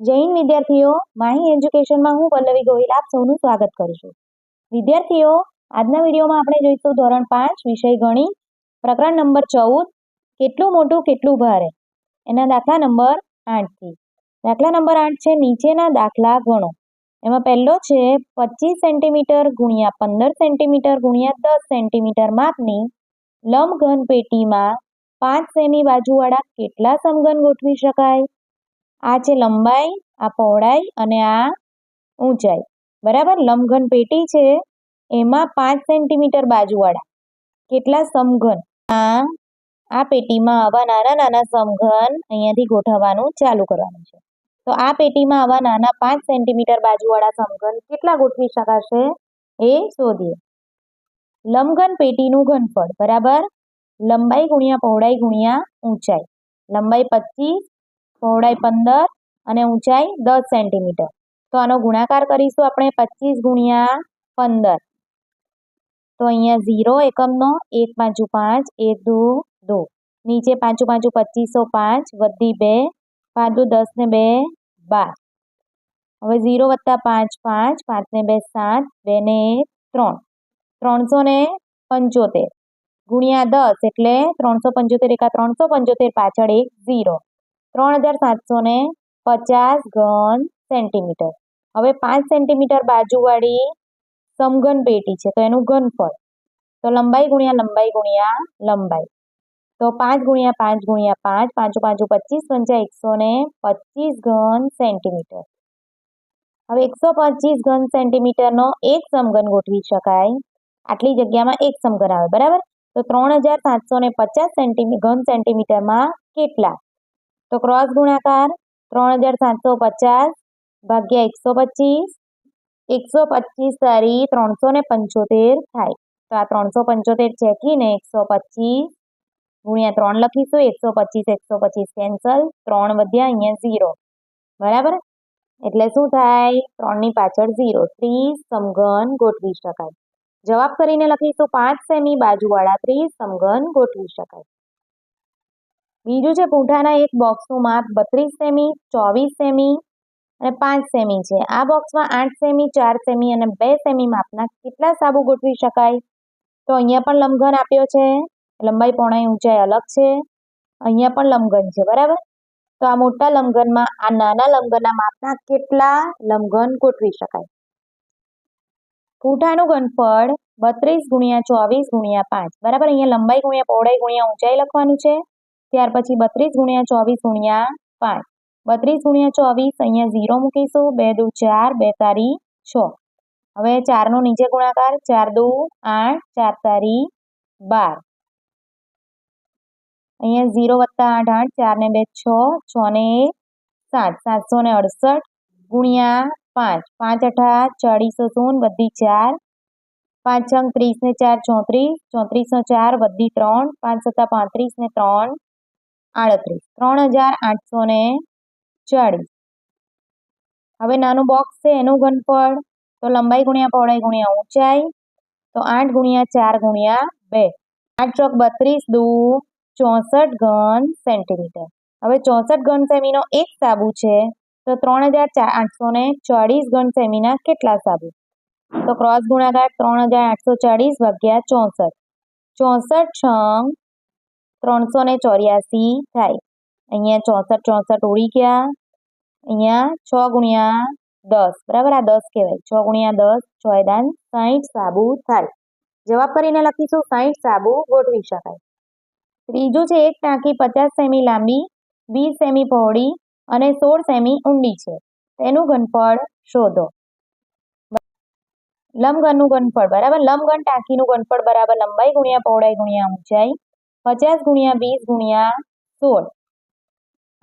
જૈન વિદ્યાર્થીઓ, માહી એજ્યુકેશનમાં હું પલ્લવી ગોહિલ આપ સૌનું સ્વાગત કરું છું. વિદ્યાર્થીઓ, આજના વિડીયોમાં આપણે જોઈશું ધોરણ પાંચ, વિષય ગણિત, પ્રકરણ નંબર ચૌદ, કેટલું મોટું, કેટલું ભારે? એના દાખલા નંબર આઠથી. દાખલા નંબર આઠ છે, નીચેના દાખલા ગણો. એમાં પહેલો છે, પચીસ સેન્ટીમીટર ગુણ્યા પંદર સેન્ટીમીટર ગુણ્યા દસ સેન્ટીમીટર માપની લંબઘન પેટીમાં પાંચ સેમી બાજુવાળા કેટલા સમઘન ગોઠવી શકાય? આ છે લંબાઈ, આ પહોળાઈ અને આ ઊંચાઈ. બરાબર? લંબઘન પેટી છે, એમાં પાંચ સેન્ટીમીટર બાજુવાળા. કેટલા સમઘન? આ આ પેટીમાં આવા નાના નાના સમઘન અહીંયાથી ગોઠવવાનું ચાલુ કરવાનું છે. તો આ પેટીમાં આવા નાના પાંચ સેન્ટીમીટર બાજુવાળા સમઘન કેટલા ગોઠવી શકાશે? એ શોધીએ. લંબઘન પેટીનું ઘનફળ. બરાબર? લંબાઈ ગુણ્યા પહોળાઈ ગુણ્યા ઊંચાઈ. લંબાઈ પચીસ પહોળાઈ પંદર અને ઊંચાઈ દસ સેન્ટીમીટર. તો આનો ગુણાકાર કરીશું આપણે પચીસ ગુણ્યા પંદર. તો અહીંયા ઝીરો એકમનો એક પાંચું પાંચ, એક દો દો. નીચે પાંચું પાંચું પચીસો પાંચ, વધી બે, પાંચ દુ દસ ને બે બાર. હવે ઝીરો વત્તા પાંચ પાંચ પાંચ ને બે સાત, બે ને ત્રણ. ત્રણસો ને પંચોતેર ગુણ્યા દસ એટલે ત્રણસો પંચોતેર એકા ત્રણસો પંચોતેર પાછળ એક ઝીરો. ત્રણ હજાર સાતસો ને પચાસ ઘન સેન્ટીમીટર. હવે પાંચ સેન્ટીમીટર બાજુવાળી સમઘન પેટી છે, તો એનું ઘનફળ. તો લંબાઈ ગુણ્યા લંબાઈ ગુણ્યા લંબાઈ. તો પાંચ ગુણ્યા પાંચ ગુણ્યા પાંચ, પાંચો પાંચો પચીસ પંચા એકસો ને પચીસ ઘન સેન્ટીમીટર. હવે એકસો પચીસ ઘન સેન્ટીમીટરનો એક સમઘન ગોઠવી શકાય. આટલી જગ્યામાં એક સમઘન આવે, બરાબર? તો ત્રણ હજાર સાતસો ને પચાસ સેન્ટીમી, ઘન સેન્ટીમીટરમાં કેટલા? તો ક્રોસ ગુણાકાર ત્રણ હજાર સાતસો પચાસ ભાગ્યા એકસો પચીસ. એકસો પચીસ તારી ત્રણસો ને પંચોતેર થાય. તો આ ત્રણસો પંચોતેર છેકીને એકસો પચીસ ગુણ્યા ત્રણ લખીશું. એકસો પચીસ એકસો પચીસ કેન્સલ ત્રણ વધ્યા અહીંયા ઝીરો બરાબર? એટલે શું થાય? ત્રણની પાછળ ઝીરો ત્રીસ સમઘન ગોઠવી શકાય. જવાબ કરીને લખીશું. પાંચ સેમી બાજુવાળા ત્રીસ સમઘન ગોઠવી શકાય. બીજું છે પૂંઠાના એક બોક્સનું માપ બત્રીસ સેમી, ચોવીસ સેમી અને પાંચ સેમી છે. આ બોક્સમાં આઠ સેમી, ચાર સેમી અને બે સેમી માપના કેટલા સાબુ ગોઠવી શકાય? તો અહીંયા પણ લંબઘન આપ્યો છે. લંબાઈ પહોળાઈ ઊંચાઈ અલગ છે. અહીંયા પણ લંબઘન છે, બરાબર? તો આ મોટા લંબઘનમાં આ નાના લંબઘનના માપના કેટલા લંબઘન ગોઠવી શકાય? પૂંઠાનું ઘનફળ બત્રીસ ગુણ્યા ચોવીસ ગુણ્યા પાંચ, બરાબર? અહીંયા લંબાઈ ગુણ્યા, પહોળાઈ ગુણ્યા ઊંચાઈ લખવાનું છે. ત્યાર પછી બત્રીસ ગુણ્યા ચોવીસ ગુણ્યા પાંચ. બત્રીસ ગુણ્યા ચોવીસ, અહીંયા ઝીરો મૂકીશું. બે દુ ચાર બે તારી છ. હવે ચારનો નીચે ગુણાકાર. ચાર દુ આઠ, ચાર તારી બાર. અહીંયા ઝીરો વત્તા આઠ આઠ ચાર ને બે છ છ ને એક સાત. સાતસો ને અડસઠ ગુણ્યા પાંચ. પાંચ અઠા ચાળીસો શૂન વધી ચાર. પાંચ છંગ ત્રીસ ને ચાર ચોત્રીસ. ચોત્રીસનો ચાર વધી ત્રણ. પાંચ સત્તા પાંત્રીસ ને ત્રણ. આડત્રીસ. ત્રણ હજાર આઠસો ને ચાળીસ. હવે નાનું બોક્સ છે, એનું ઘનફળ. તો લંબાઈ ગુણ્યા પહોળાઈ ગુણ્યા ઊંચાઈ. તો આઠ ગુણ્યા ચાર ગુણ્યા બે. આઠ ચોક બત્રીસ દુ ચોસઠ ઘન સેન્ટીમીટર. હવે ચોસઠ ઘન સેમીનો એક સાબુ છે, તો ત્રણ હજાર ચાર આઠસો ને ચાળીસ ઘન સેમીના કેટલા સાબુ? તો ક્રોસ ગુણાકાર ત્રણ હજાર આઠસો ચાળીસ ભાગ્યા ચોસઠ. ચોસઠ છંગ ત્રણસો ને ચોર્યાસી થાય. અહીંયા ચોસઠ ચોસઠ ઉડી ગયા. અહીંયા છ ગુણ્યા દસ. બરાબર? આ દસ કહેવાય. છ ગુણ્યા દસ છ દાન સાહીઠ સાબુ થાય. જવાબ કરીને લખીશું સાહીઠ સાબુ ગોઠવી શકાય. ત્રીજું છે, એક ટાંકી પચાસ સેમી લાંબી, વીસ સેમી પહોળી અને સોળ સેમી ઊંડી છે. તેનું ઘનફળ શોધો. લંબઘનનું ઘનફળ. બરાબર? લંબઘન ટાંકીનું ઘનફળ બરાબર લંબાઈ ગુણ્યા પહોળાઈ ગુણ્યા ઊંચાઈ પચાસ ગુણ્યા વીસ ગુણ્યા સોળ.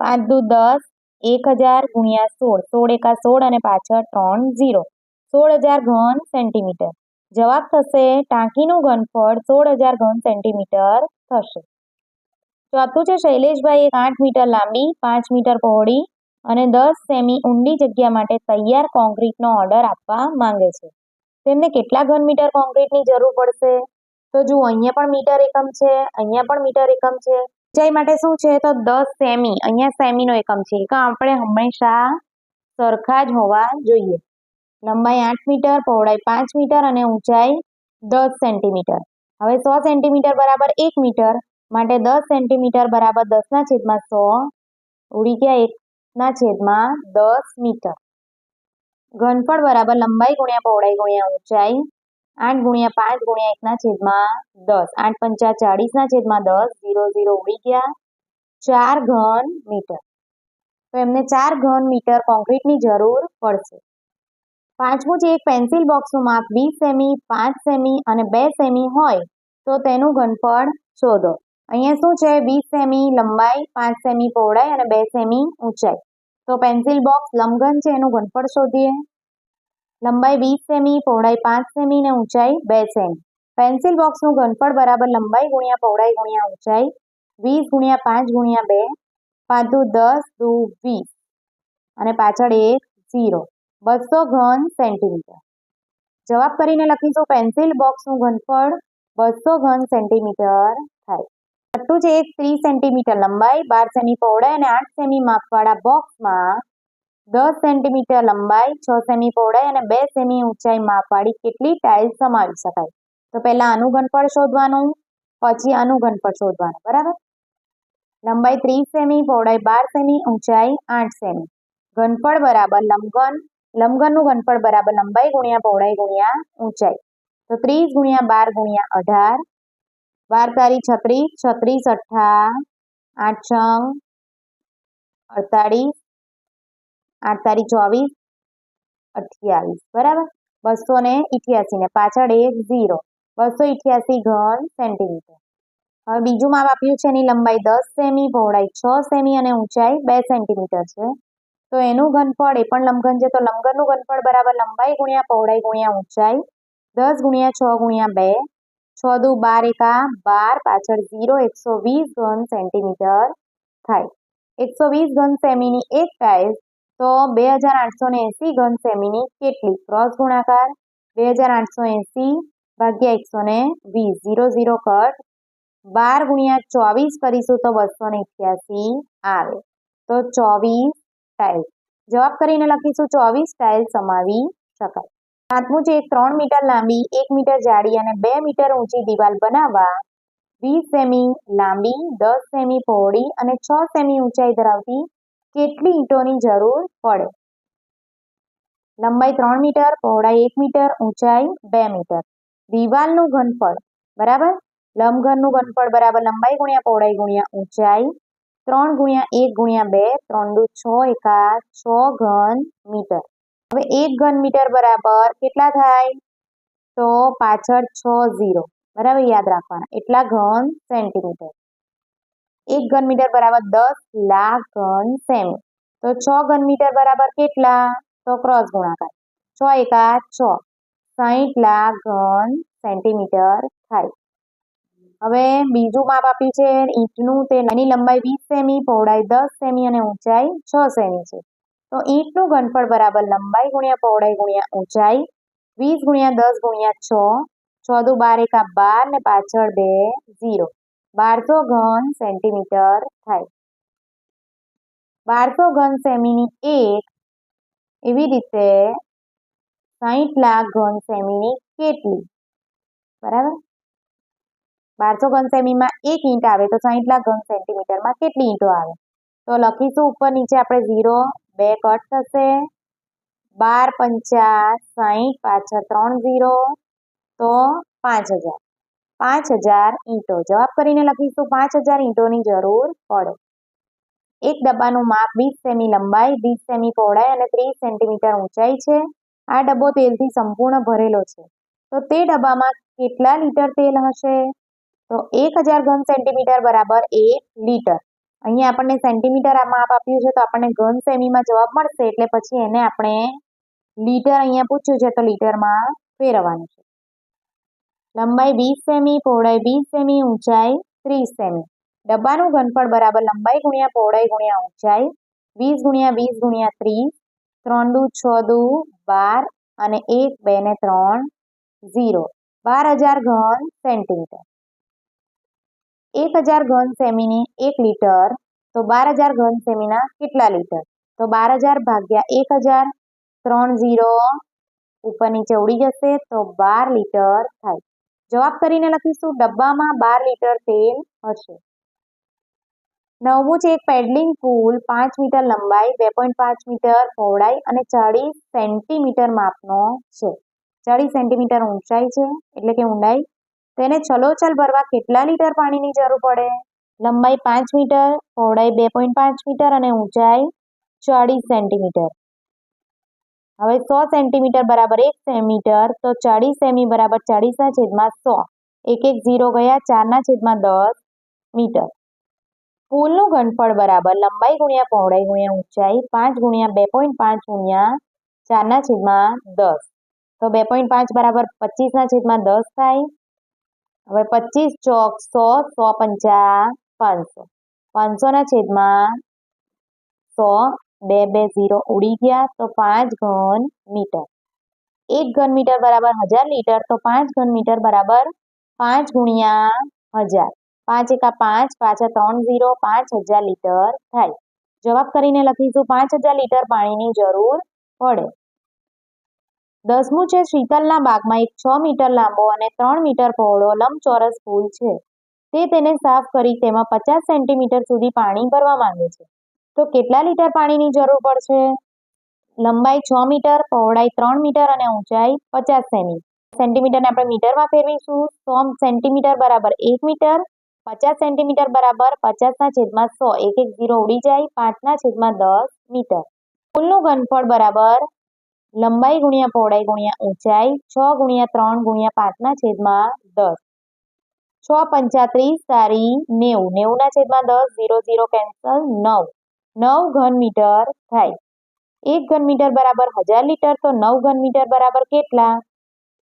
પાંચ દુ દસ, એક હજાર ગુણ્યા સોળ. સોળ એકા સોળ અને પાછળ ત્રણ ઝીરો. સોળ હજાર ઘન સેન્ટીમીટર. જવાબ થશે ટાંકીનું ઘનફળ સોળ હજાર ઘન સેન્ટીમીટર થશે. ચોથું છે શૈલેષભાઈ, એક આઠ મીટર લાંબી, પાંચ મીટર પહોળી અને દસ સેમી ઊંડી જગ્યા માટે તૈયાર કોન્ક્રીટનો ઓર્ડર આપવા માંગે છે. તેમને કેટલા ઘન મીટર કોન્ક્રીટની જરૂર પડશે? તો જુઓ, અહીંયા પણ મીટર એકમ છે, અહીંયા પણ મીટર એકમ છે. ઊંચાઈ માટે શું છે? તો દસ સેમી. અહીંયા સેમીનો એકમ છે. કે આપણે હંમેશા સરખા જ હોવા જોઈએ. લંબાઈ આઠ મીટર, પહોળાઈ પાંચ મીટર અને ઊંચાઈ દસ સેન્ટીમીટર. હવે સો સેન્ટીમીટર બરાબર એક મીટર માટે દસ સેન્ટીમીટર બરાબર દસના છેદમાં સો ઉડી ગયા એકના છેદમાં દસ મીટર. ઘનફળ બરાબર લંબાઈ ગુણ્યા પહોળાઈ ગુણ્યા ઊંચાઈ આઠ ગુણ્યા પાંચ ગુણ્યા એકના છેદમાં દસ. આઠ પંચા ચાળીસના છેદમાં દસ, ઝીરો ઝીરો ઉડી ગયા. ચાર ઘન મીટર. તો એમને ચાર ઘન મીટર કોન્ક્રીટની જરૂર પડશે. પાંચમું છે, એક પેન્સિલ બોક્સનું માપ વીસ સેમી, પાંચ સેમી અને બે સેમી હોય તો તેનું ઘનફળ શોધો. અહીંયા શું છે? વીસ સેમી લંબાઈ, પાંચ સેમી પહોળાઈ અને બે સેમી ઊંચાઈ. તો પેન્સિલ બોક્સ લંબઘન છે, એનું ઘનફળ શોધીએ. લંબાઈ વીસ સેમી, પહોળાઈ પાંચ સેમી અને ઊંચાઈ બે સેમી. પેન્સિલ બોક્સનું ઘનફળ બરાબર લંબાઈ ગુણ્યા પહોળાઈ ગુણ્યા ઊંચાઈ વીસ ગુણ્યા પાંચ ગુણ્યા બે પાંચ દસ દુ વીસ. અને પાછળ એક ઝીરો. બસો ઘન સેન્ટીમીટર. જવાબ કરીને લખીશું, પેન્સિલ બોક્સનું ઘનફળ બસો ઘન સેન્ટીમીટર થાય. પટ્ટું છે એક ત્રીસ સેન્ટીમીટર લંબાઈ, બાર સેમી પહોળાઈ અને આઠ સેમી માપવાળા બોક્સમાં દસ સેન્ટીમીટર લંબાઈ, છ સેમી પહોળાઈ અને બે સેમી ઊંચાઈ માપવાળી કેટલી ટાઇલ્સ સમાવી શકાય? તો પહેલા આનું ઘનફળ શોધવાનું, પછી આનું ઘનફળ શોધવાનું, બરાબર? લંબાઈ ત્રીસ સેમી, પહોળાઈ બાર સેમી, ઊંચાઈ આઠ સેમી. ઘનફળ બરાબર લંબઘન લંબઘનનું ઘનફળ બરાબર લંબાઈ ગુણ્યા પહોળાઈ ગુણ્યા ઊંચાઈ. તો ત્રીસ ગુણ્યા બાર ગુણ્યા અઢાર, બાર તારી છત્રીસ છત્રીસ અઠ્ઠા, આઠ છંગ, અડતાળીસ આઠ તારીખ ચોવીસ, અઠ્યાવીસ, બરાબર? બસો ને ઇઠ્યાસી ને પાછળ એક ઝીરો. બસો ઇઠ્યાસી ઘન સેન્ટીમીટર. હવે બીજું માપ આપ્યું છે એની લંબાઈ દસ સેમી, પહોળાઈ છ સેમી અને ઊંચાઈ બે સેન્ટીમીટર છે. તો એનું ઘનફળ, એ પણ લંબઘન છે, તો લંબઘનનું ઘનફળ બરાબર લંબાઈ ગુણ્યા પહોળાઈ ગુણ્યા ઊંચાઈ, દસ ગુણ્યા છ ગુણ્યા બે, છ દુ બાર એકા બાર, પાછળ ઝીરો, એકસો વીસ ઘન સેન્ટીમીટર થાય. એકસો વીસ ઘન સેમીની એક ટાઇલ્સ તો બે હજાર આઠસો ને એંસી ઘન સેમીની કેટલી ક્રોસ ગુણાકાર? બે હજાર આઠસો એંસી ભાગ્યા એકસો ને વીસ ઝીરો ઝીરો કટ બાર ગુણ્યા ચોવીસ કરીશું તો બસો ને અઠ્યાસી આવે. તો ચોવીસ ટાઇલ જવાબ કરીને લખીશું ચોવીસ ટાઇલ સમાવી શકાય. સાતમું છે, ત્રણ મીટર લાંબી, એક મીટર જાડી અને બે મીટર ઊંચી દિવાલ બનાવવા. વીસ સેમી લાંબી, દસ સેમી પહોળી અને છ સેમી ઊંચાઈ ધરાવતી કેટલી ઈંટોની જરૂર પડે? લંબાઈ ત્રણ મીટર, પહોળાઈ એક મીટર, ઊંચાઈ બે મીટર. દિવાલનું ઘનફળ, બરાબર? લંબઘનનું ઘનફળ બરાબર લંબાઈ ગુણ્યા પહોળાઈ ગુણ્યા ઊંચાઈ ત્રણ ગુણ્યા એક ગુણ્યા બે, ત્રણ દુ છ એકા છ ઘન મીટર. હવે એક ઘન મીટર બરાબર કેટલા થાય? તો પાછળ છ ઝીરો. બરાબર યાદ રાખવાના. એટલા ઘન સેન્ટીમીટર. એક ઘન મીટર બરાબર દસ લાખ ઘન સેમી. તો છ ઘન મીટર બરાબર કેટલા? તો ક્રોસ ગુણાકાર. છ એકા છ. સાહીઠ લાખ ઘન સેન્ટીમીટર થાય. હવે બીજું માપ આપ્યું છે ઈંટનું. તે એની લંબાઈ વીસ સેમી, પહોળાઈ દસ સેમી અને ઊંચાઈ છ સેમી છે. તો ઈંટનું ઘનફળ બરાબર લંબાઈ ગુણ્યા પહોળાઈ ગુણ્યા ઊંચાઈ વીસ ગુણ્યા દસ ગુણ્યા છ. છ દુ બાર એકા બાર ને પાછળ બે ઝીરો. બારસો ઘન સેન્ટીમીટર થાય. બારસો ઘન સેમીની એક એવી રીતે સાહીઠ લાખ ઘન સેમીની કેટલી? બરાબર? બારસો ઘન સેમીમાં એક ઈંટ આવે તો સાહીઠ લાખ ઘન સેન્ટીમીટરમાં કેટલી ઈંટો આવે? તો લખીશું ઉપર નીચે આપણે ઝીરો, બે કટ થશે. બાર પંચા સાહીઠ પાછળ ત્રણ ઝીરો, તો પાંચ હજાર. પાંચ હજાર ઈંટો. જવાબ કરીને લખીશું, પાંચ હજાર ઈંટોની જરૂર પડે. એક ડબ્બાનું માપ વીસ સેમી લંબાઈ, વીસ સેમી પહોળાઈ અને ત્રીસ સેન્ટીમીટર ઊંચાઈ છે. આ ડબ્બો તેલથી સંપૂર્ણ ભરેલો છે. તો તે ડબ્બામાં કેટલા લીટર તેલ હશે? તો એક હજાર ઘન સેન્ટીમીટર બરાબર એક લીટર. અહીંયા આપણને સેન્ટીમીટર આ માપ આપ્યું છે, તો આપણને ઘન સેમીમાં જવાબ મળશે, એટલે પછી એને આપણે લીટર અહીંયા પૂછ્યું છે, તો લીટરમાં ફેરવવાનું છે. લંબાઈ વીસ સેમી, પહોળાઈ વીસ સેમી, ઊંચાઈ ત્રીસ સેમી. ડબ્બાનું ઘનફળ બરાબર લંબાઈ ગુણ્યા પહોળાઈ ગુણ્યા ઊંચાઈ વીસ ગુણ્યા વીસ ગુણ્યા ત્રીસ, ત્રણ દુ છ દુ બાર અને એક બે ને ત્રણ ઝીરો. બાર હજાર ઘન સેન્ટીમીટર. એક હજાર ઘન સેમીની એક લીટર, તો બાર હજાર ઘન સેમીના કેટલા લીટર? તો બાર હજાર ભાગ્યા એક હજાર, ત્રણ ઝીરો, ઉપર નીચે ઉડી જશે, તો બાર લીટર થાય. જવાબ કરીને લખીશું, ડબ્બામાં બાર લીટર તેલ હશે. નવમું છે, એક પેડલિંગ પુલ, પાંચ મીટર લંબાઈ, બે પોઈન્ટ પાંચ મીટર પહોળાઈ અને ચાળીસ સેન્ટીમીટર માપનો છે. ચાળીસ સેન્ટીમીટર ઊંચાઈ છે, એટલે કે ઊંડાઈ. તેને છલોછલ ભરવા કેટલા લીટર પાણીની જરૂર પડે? લંબાઈ પાંચ મીટર, પહોળાઈ બે પોઈન્ટ પાંચ મીટર અને ઊંચાઈ ચાળીસ સેન્ટીમીટર. હવે સો સેન્ટીમીટર બરાબર એક સેમીટર તો ચાળીસ સેમી બરાબર ચાળીસના છેદમાં સો. એક એક ઝીરો ગયા, ચારના છેદમાં દસ મીટર. પુલનું ઘનફળ બરાબર લંબાઈ ગુણ્યા પહોળાઈ ગુણ્યા ઊંચાઈ પાંચ ગુણ્યા બે પોઈન્ટ પાંચ ગુણ્યા ચારના છેદમાં દસ. તો બે પોઈન્ટ પાંચ બરાબર પચીસના છેદમાં દસ થાય. હવે પચીસ ચોક સો સો પંચા પાંચસો. પાંચસોના છેદમાં સો બે બે, ઝીરો ઉડી ગયા તો પાંચ ઘન મીટર. એક ઘન મીટર બરાબર હજાર લીટર તો પાંચ ઘન મીટર બરાબર પાંચ ગુણ્યા હજાર. પાંચ એકા પાંચ પાછા ત્રણ ઝીરો, પાંચ હજાર લીટર થાય. જવાબ કરીને લખીશું, પાંચ હજાર લીટર પાણીની જરૂર પડે. દસમું છે, શીતલના બાગમાં એક છ મીટર લાંબો અને ત્રણ મીટર પહોળો લંબચોરસ ફૂલ છે. તે તેને સાફ કરી તેમાં પચાસ સેન્ટીમીટર સુધી પાણી ભરવા માંગે છે. તો કેટલા લીટર પાણીની જરૂર પડશે? લંબાઈ છ મીટર, પહોળાઈ ત્રણ મીટર અને ઊંચાઈ પચાસ સેમી. સેન્ટીમીટરને આપણે મીટરમાં ફેરવીશું. સો સેન્ટીમીટર બરાબર એક મીટર, પચાસ સેન્ટીમીટર બરાબર પચાસના છેદમાં સો. એક એક ઝીરો ઉડી જાય પાંચના છેદમાં દસ મીટર. ફૂલનું ઘનફળ બરાબર લંબાઈ ગુણ્યા પહોળાઈ ગુણ્યા ઊંચાઈ, છ ગુણ્યા ત્રણ ગુણ્યા પાંચના છેદમાં દસ. છ પંચાત્રીસ સારી નેવું. નેવુંના છેદમાં દસ, ઝીરો ઝીરો, કેન્સલ નવ. નવ ઘન મીટર થાય. એક ઘન મીટર બરાબર હજાર લીટર, તો નવ ઘન મીટર બરાબર કેટલા?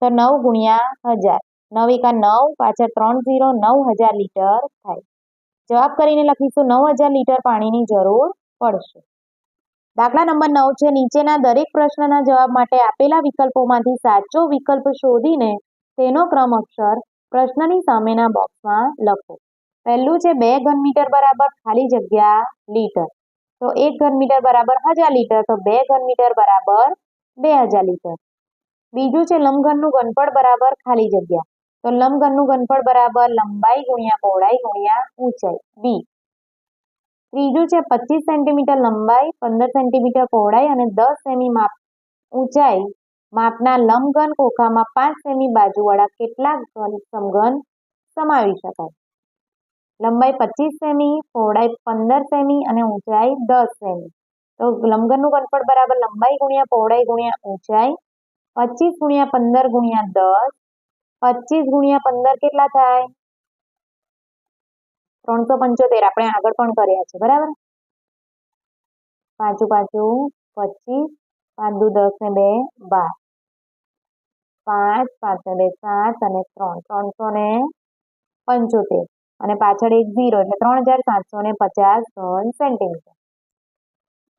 તો નવ ગુણ્યા હજાર. નવ એકા નવ, પાછળ ત્રણ ઝીરો, નવ હજાર લીટર થાય. જવાબ કરીને લખીશું, નવ હજાર લીટર પાણીની જરૂર પડશે. દાખલા નંબર નવ છે, નીચેના દરેક પ્રશ્નના જવાબ માટે આપેલા વિકલ્પોમાંથી સાચો વિકલ્પ શોધીને તેનો ક્રમ અક્ષર પ્રશ્નની સામેના બોક્સમાં લખો. પહેલું છે, બે ઘન મીટર બરાબર ખાલી જગ્યા લીટર. તો એક ઘન મીટર બરાબર હજાર લીટર, તો બે ઘન મીટર બરાબર બે હજાર લીટર. બીજું છે લંબઘનનું ઘનફળ બરાબર ખાલી જગ્યા. તો લંબઘનનું ઘનફળ બરાબર લંબાઈ ગુણ્યા પહોળાઈ ગુણ્યા ઊંચાઈ બી ત્રીજું છે પચીસ સેન્ટીમીટર લંબાઈ, પંદર સેન્ટીમીટર પહોળાઈ અને દસ સેમી માપ ઊંચાઈ. માપના લંબઘન ખોખામાં પાંચ સેમી બાજુવાળા કેટલાક ઘન સમઘન સમાવી શકાય. લંબાઈ પચીસ સેમી, પહોળાઈ પંદર સેમી અને ઊંચાઈ દસ સેમી. તો લંબઘનનું ઘનફળ બરાબર લંબાઈ ગુણ્યા પહોળાઈ ગુણ્યા ઊંચાઈ, પચીસ ગુણ્યા પંદર ગુણ્યા દસ, પચીસ ગુણ્યા પંદર કેટલા થાય? ત્રણસો પંચોતેર. આપણે આગળ પણ કર્યા છે. બરાબર? પાછું પાછું પચીસ, પાંચ દુ દસ ને બે, બાર. પાંચ પાંચ ને બે, સાત અને ત્રણ. ત્રણસો ને પંચોતેર. અને પાછળ એક ઝીરો એટલે ત્રણ હજાર સાતસો ને પચાસ ઘન સેન્ટીમીટર.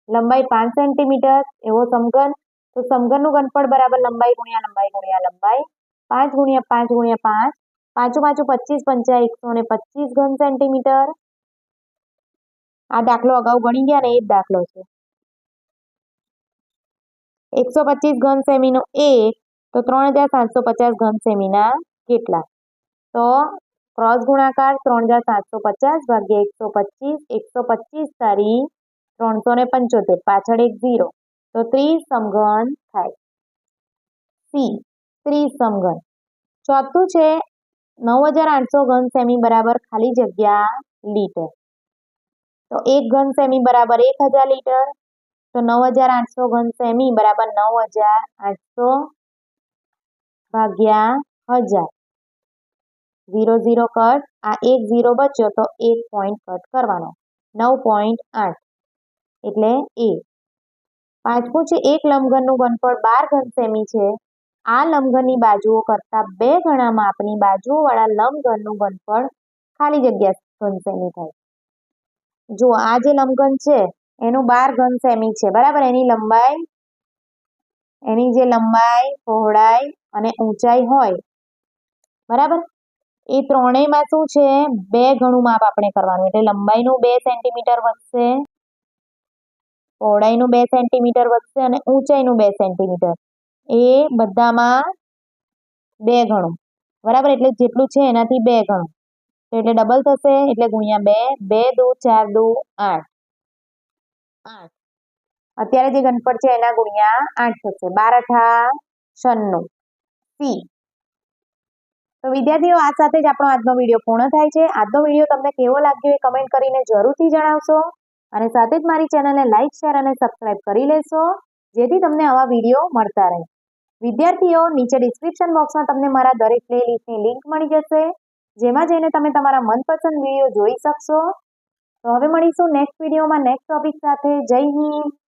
લંબાઈ પાંચ સેન્ટીમીટર, એવો સમઘન, તો સમઘનનું ઘનફળ બરાબર લંબાઈ ગુણ્યા લંબાઈ ગુણ્યા લંબાઈ પાંચ ગુણ્યા પાંચ ગુણ્યા પાંચ પાંચું પાંચું પચીસ પંચા એકસો ને પચીસ ઘન સેન્ટીમીટર. આ દાખલો અગાઉ ગણી ગયા ને એ જ દાખલો છે. એકસો પચીસ ઘન સેમીનો એક, તો ત્રણ હજાર સાતસો પચાસ ઘન સેમીના કેટલા? તો ક્રોસ ગુણાકાર ત્રણ હજાર સાતસો પચાસ ભાગ્યા એકસો પચીસ એકસો પચીસ તારી ત્રણસો ને પંચોતેર પાછળ એક ઝીરો તો ત્રીસ સમઘન થાય. સી ત્રીસ સમઘન ચોથું છે નવ હજાર આઠસો ઘન સેમી બરાબર ખાલી જગ્યા લીટર તો એક ઘન સેમી બરાબર એક હજાર લીટર તો નવ હજાર આઠસો ઘન સેમી બરાબર નવ હજાર આઠસો ભાગ્યા હજાર ઝીરો ઝીરો કટ, આ એક ઝીરો બચ્યો તો એક પોઈન્ટ કટ કરવાનો. નવ પોઈન્ટ આઠ, એટલે એ. પાંચમું છે એક લંબઘનનું ઘનફળ બાર ઘન સેમી છે. આ લંબઘનની બાજુઓ કરતાં બે ગણા માપની બાજુઓવાળા લંબઘનનું ઘનફળ ખાલી જગ્યા ઘન સેમી થાય. જો આ જે લંબઘન છે, એનું બાર ઘન સેમી છે, બરાબર? એની લંબાઈ, એની જે લંબાઈ, પહોળાઈ અને ઊંચાઈ હોય, બરાબર? એ ત્રણેયમાં શું છે? બે ગણું માપ આપણે કરવાનું. એટલે લંબાઈનું બે સેન્ટીમીટર વધશે, પહોળાઈનું બે સેન્ટીમીટર વધશે અને ઊંચાઈનું બે સેન્ટીમીટર. એ બધામાં બે ગણું. બરાબર? એટલે જેટલું છે એનાથી બે ગણું. એટલે ડબલ થશે, એટલે ગુણ્યા બે. બે દુ ચાર દુ આઠ. આઠ. અત્યારે જે ઘનફળ છે એના ગુણ્યા આઠ થશે. બાર અઠા છન્નું. સી. તો વિદ્યાર્થીઓ, આ સાથે જ આપણો આજનો વીડિયો પૂર્ણ થાય છે. આજનો વીડિયો તમને કેવો લાગ્યો એ કમેન્ટ કરીને જરૂરથી જણાવશો. અને સાથે જ મારી ચેનલને લાઇક શેર અને સબસ્ક્રાઇબ કરી લેશો, જેથી તમને આવા વીડિયો મળતા રહે. વિદ્યાર્થીઓ, નીચે ડિસ્ક્રિપ્શન બોક્સમાં તમને મારા દરેક પ્લેલિસ્ટની લિંક મળી જશે, જેમાં જઈને તમે તમારા મનપસંદ વીડિયો જોઈ શકશો. તો હવે મળીશું નેક્સ્ટ વિડીયોમાં નેક્સ્ટ ટોપિક સાથે. જય હિન્દ.